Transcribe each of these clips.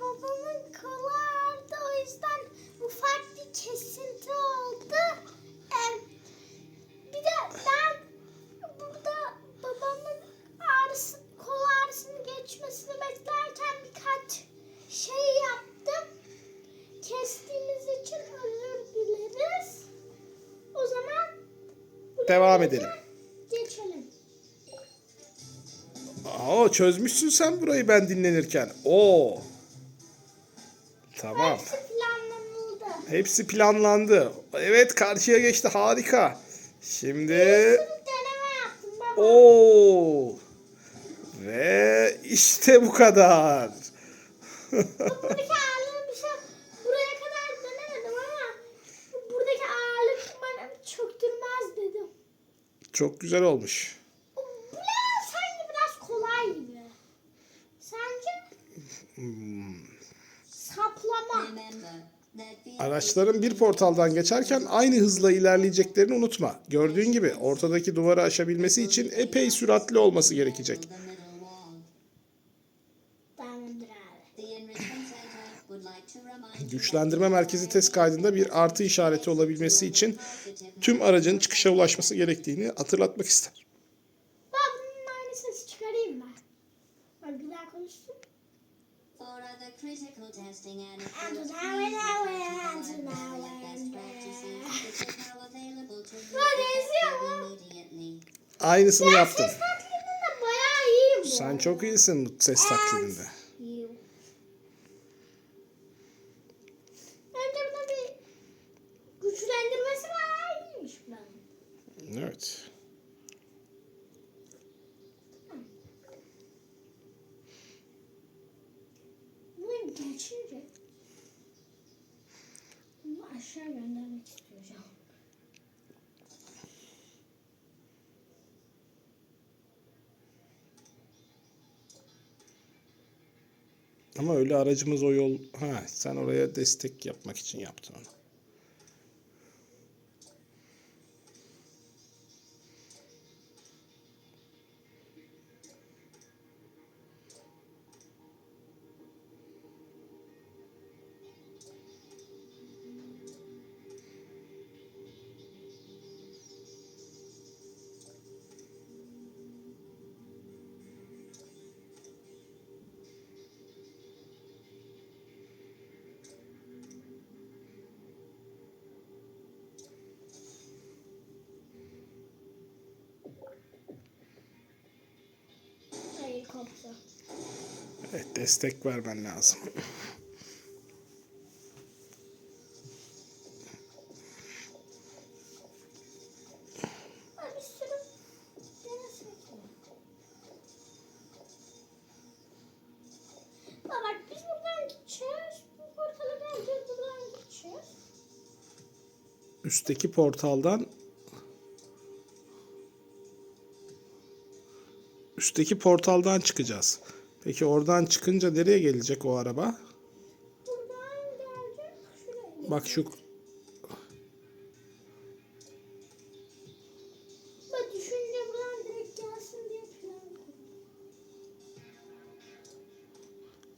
babamın kolu ağrıdı. O yüzden ufak bir kesinti oldu. Bir de ben burada babamın ağrısı, kol ağrısının geçmesini beklerken birkaç şey yaptım. Kestiğimiz için özür dileriz. O zaman Devam edelim. geçelim. Aa çözmüşsün sen burayı ben dinlenirken. Oo. Tamam. Hepsi planlanıldı. Hepsi planlandı. Evet karşıya geçti harika. Şimdi. Oo. Ve işte bu kadar. Buradaki ağırlığı bir şey buraya kadar denemedim ama buradaki ağırlık bana çöktürmez dedim. Çok güzel olmuş. Bu biraz sanki biraz kolay gibi. Sence? Hmm. Saplama. Araçların bir portaldan geçerken aynı hızla ilerleyeceklerini unutma. Gördüğün gibi ortadaki duvarı aşabilmesi için epey süratli olması gerekecek. Güçlendirme merkezi test kaydında bir artı işareti olabilmesi için tüm aracın çıkışa ulaşması gerektiğini hatırlatmak ister. Mu? immediately. Aynısını yaptın. ses taklidinde bayağı iyiyim bu Sen çok iyisin bu ses taklidinde. Ama öyle aracımız o yol... Ha, sen oraya destek yapmak için yaptın onu. Bu portala geleceğiz. Buradan gideceğiz. Üstteki portaldan Üstteki portaldan çıkacağız. Peki oradan çıkınca nereye gelecek o araba? Gelecek. Bak şu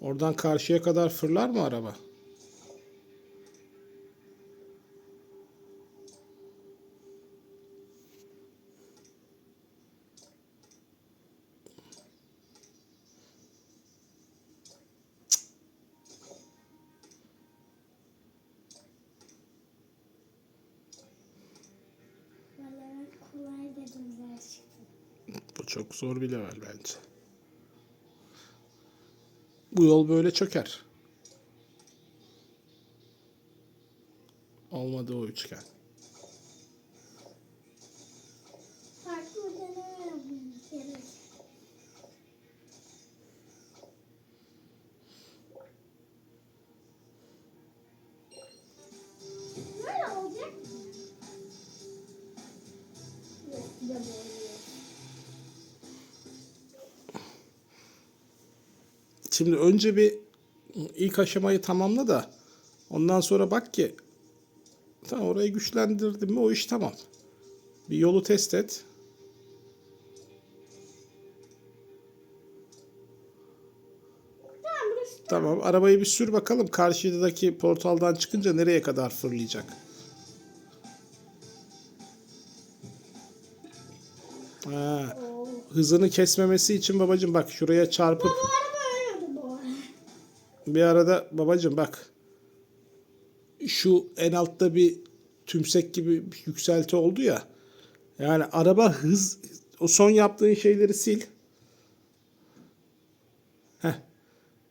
oradan karşıya kadar fırlar mı araba? Vallahi ben kolay dedim gerçekten. Bu çok zor bir level bence. Bu yol böyle çöker. Olmadı o üçgen. Böyle olacak Şimdi önce bir ilk aşamayı tamamla da ondan sonra bak ki tamam orayı güçlendirdim mi o iş tamam. Bir yolu test et. Tamam, arabayı bir sür bakalım karşıdaki portaldan çıkınca nereye kadar fırlayacak. Ha, hızını kesmemesi için babacım bak şuraya çarpıp Bu bir arada babacım bak şu en altta bir tümsek gibi bir yükselti oldu ya. Yani araba hız o son yaptığın şeyleri sil. Heh.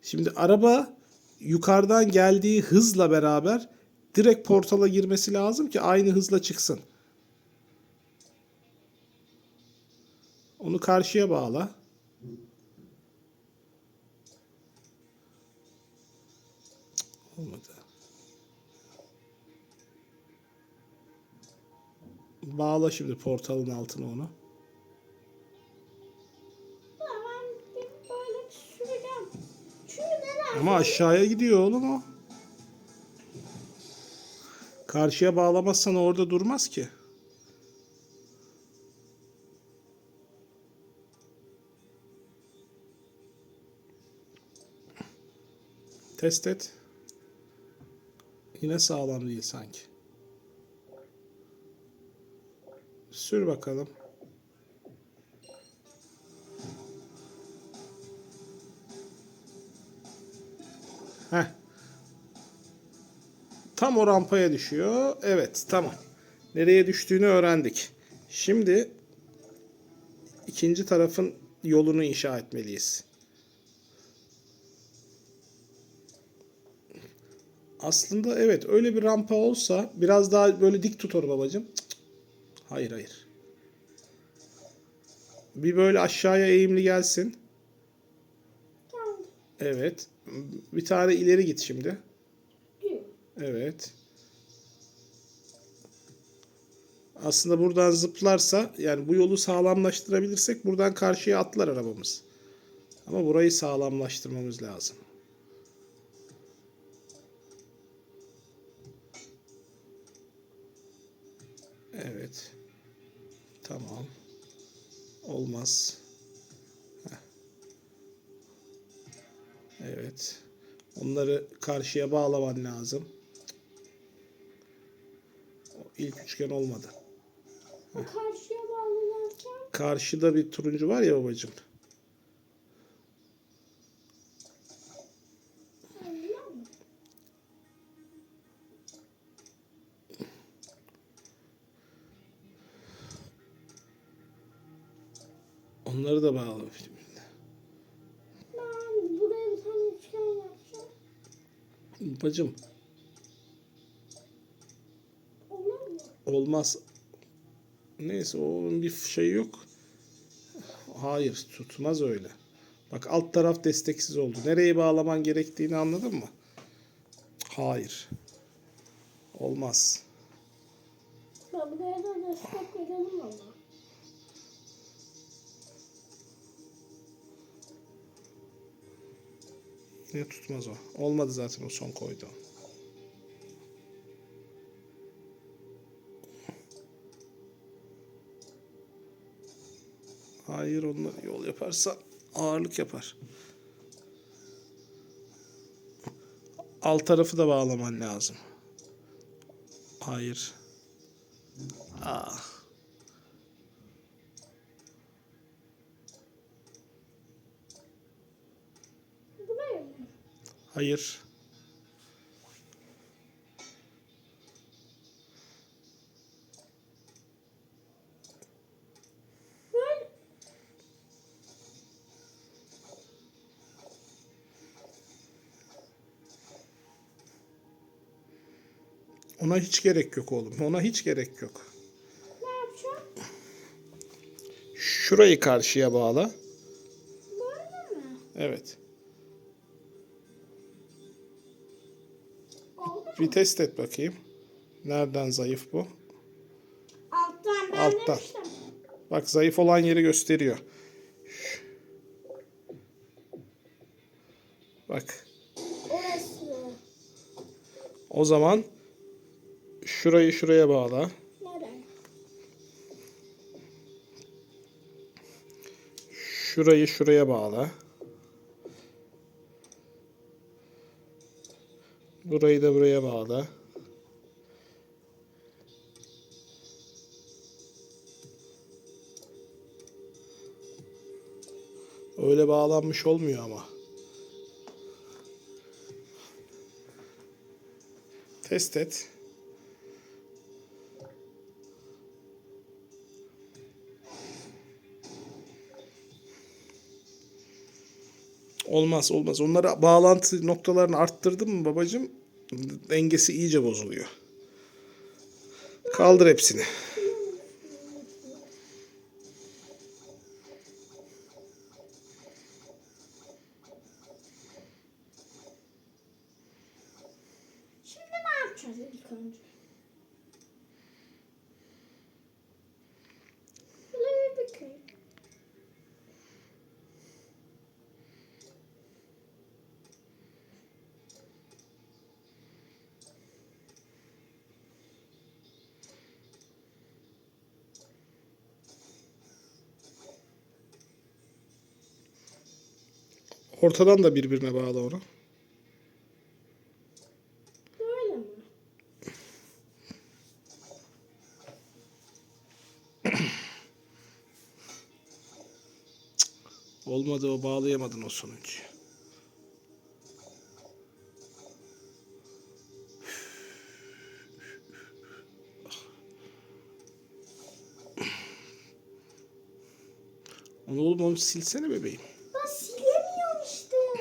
Şimdi araba yukarıdan geldiği hızla beraber direkt portala girmesi lazım ki aynı hızla çıksın. Onu karşıya bağla. Bağla şimdi portalın altına onu. Ama aşağıya gidiyor oğlum o. Karşıya bağlamazsan orada durmaz ki. Test et. Yine sağlam değil sanki. Sür bakalım. Heh. Tam o rampaya düşüyor. Evet, tamam. Nereye düştüğünü öğrendik. Şimdi ikinci tarafın yolunu inşa etmeliyiz. Aslında evet öyle bir rampa olsa biraz daha böyle dik tut onu babacığım. Hayır hayır. Bir böyle aşağıya eğimli gelsin. Evet. Bir tane ileri git şimdi. Evet. Aslında buradan zıplarsa yani bu yolu sağlamlaştırabilirsek buradan karşıya atlar arabamız. Ama burayı sağlamlaştırmamız lazım. Evet. Tamam. Olmaz. Heh. Evet. Onları karşıya bağlaman lazım. İlk üçgen olmadı. O karşıya bağlanırken Karşıda bir turuncu var ya babacığım. Mu? olmaz. Neyse onun bir şey yok. Hayır tutmaz öyle. Bak alt taraf desteksiz oldu. Nereye bağlaman gerektiğini anladın mı? Hayır. Olmaz. Yine tutmaz o. Olmadı zaten o son koydu. Hayır onları yol yaparsa ağırlık yapar. Alt tarafı da bağlaman lazım. Hayır. Ah. Buraya mı? Hayır. Ona hiç gerek yok oğlum. Ona hiç gerek yok. ne yapacağım? Şurayı karşıya bağla. Böyle mi? Evet. Bir test et bakayım. Nereden zayıf bu? Alttan ben Alttan. demiştim. Bak zayıf olan yeri gösteriyor. Bak. Orası. O zaman şurayı şuraya bağla. Nereye? Şurayı şuraya bağla. Burayı da buraya bağla. Öyle bağlanmış olmuyor ama. Test et. Olmaz olmaz. Onlara bağlantı noktalarını arttırdın mı babacığım? Dengesi iyice bozuluyor. Kaldır hepsini. Şimdi ne yapacağız ilk önce? Şöyle bir bakayım. Ortadan da birbirine bağla onu. Böyle mi? Olmadı o bağlayamadın o sonuncuyu. Onu oğlum onu silsene bebeğim.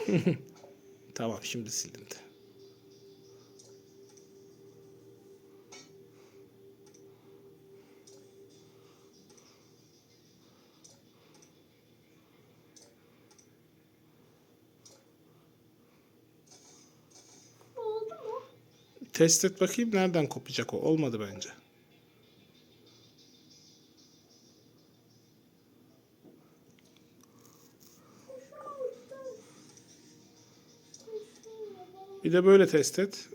Tamam şimdi silindi. Oldu mu? Test et bakayım nereden kopacak o. Olmadı bence. Bir de böyle test et.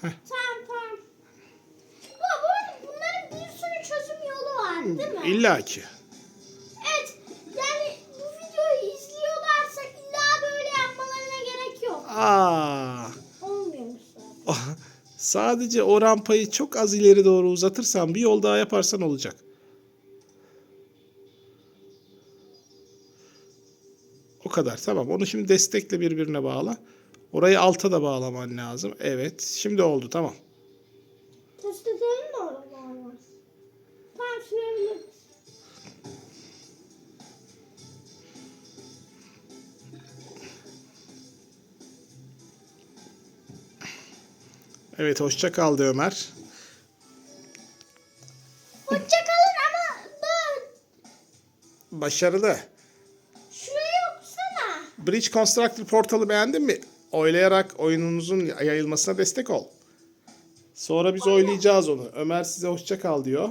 Tamam tamam. Baba bunların bir sürü çözüm yolu var değil mi? İlla ki. Evet. Yani bu videoyu izliyorlarsa illa böyle yapmalarına gerek yok. Aa. Olmuyormuş zaten. Sadece o rampayı çok az ileri doğru uzatırsan bir yol daha yaparsan olacak. Kadar tamam. Onu şimdi destekle birbirine bağla. Orayı alta da bağlaman lazım. Evet. Şimdi oldu tamam. Test edelim de. Tamam sürebiliriz. Evet hoşça kal de Ömer. Hoşçakalın ama dur. Başarılı. Bridge Constructor portalı beğendin mi? Oylayarak oyununuzun yayılmasına destek ol. Sonra biz oylayacağız onu. Ömer size hoşça kal diyor.